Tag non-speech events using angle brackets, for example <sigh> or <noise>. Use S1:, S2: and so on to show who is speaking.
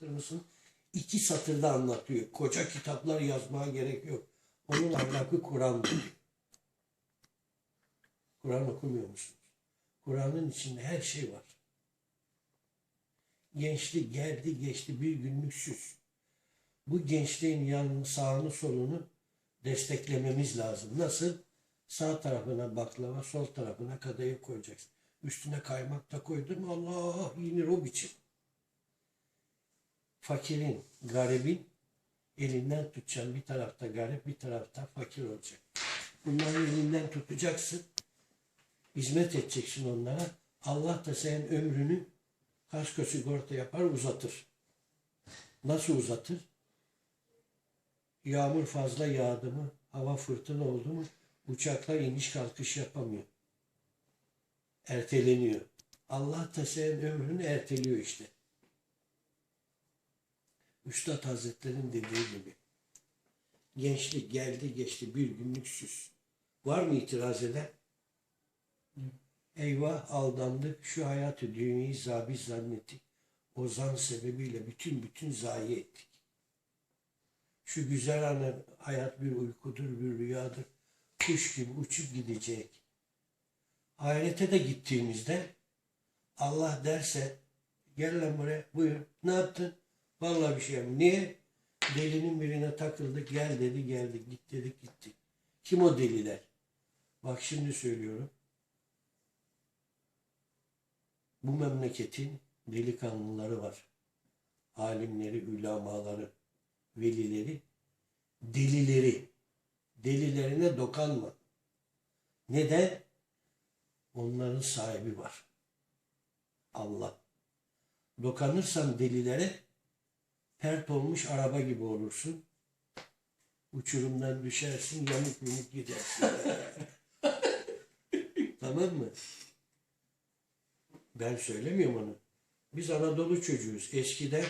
S1: anlatır mısın? İki satırda anlatıyor. Koca kitaplar yazmaya gerek yok. Onun ahlakı Kur'an'dır. Kur'an okumuyor musunuz? Kur'an'ın içinde her şey var. Gençlik geldi geçti bir günlük süs. Bu gençliğin yanını sağını solunu desteklememiz lazım. Nasıl? Sağ tarafına baklava, sol tarafına kadayıf koyacaksın. Üstüne kaymak da koydun Allah yenir o biçim. Fakirin, garibin elinden tutacaksın. Bir tarafta garip, bir tarafta fakir olacak. Bunların elinden tutacaksın. Hizmet edeceksin onlara. Allah da senin ömrünü kasko sigorta yapar uzatır. Nasıl uzatır? Yağmur fazla yağdı mı, hava fırtına oldu mu uçaklar iniş kalkış yapamıyor. Erteleniyor. Allah da senin ömrünü erteliyor işte. Üstad Hazretleri'nin dediği gibi. Gençlik geldi geçti bir günlük süs. Var mı itiraz eden? Eyvah aldandık şu hayatı dünyayı zabi zannettik. O zan sebebiyle bütün bütün zayi ettik. Şu güzel anı hayat bir uykudur, bir rüyadır. Kuş gibi uçup gidecek. Ahirete de gittiğimizde Allah derse gel lan buraya buyur ne yaptın? Vallahi bir şey yapmadım. Niye? Delinin birine takıldık gel dedi geldik git dedik gittik. Kim o deliler? Bak şimdi söylüyorum. Bu memleketin delikanlıları var. Alimleri, ulamaları, velileri, delileri. Delilerine dokanma. Neden? Onların sahibi var. Allah. Dokanırsan delilere pert olmuş araba gibi olursun. Uçurumdan düşersin, yamuk yumuk gidersin. <laughs> tamam mı? Ben söylemiyorum onu. Biz Anadolu çocuğuyuz. Eskiden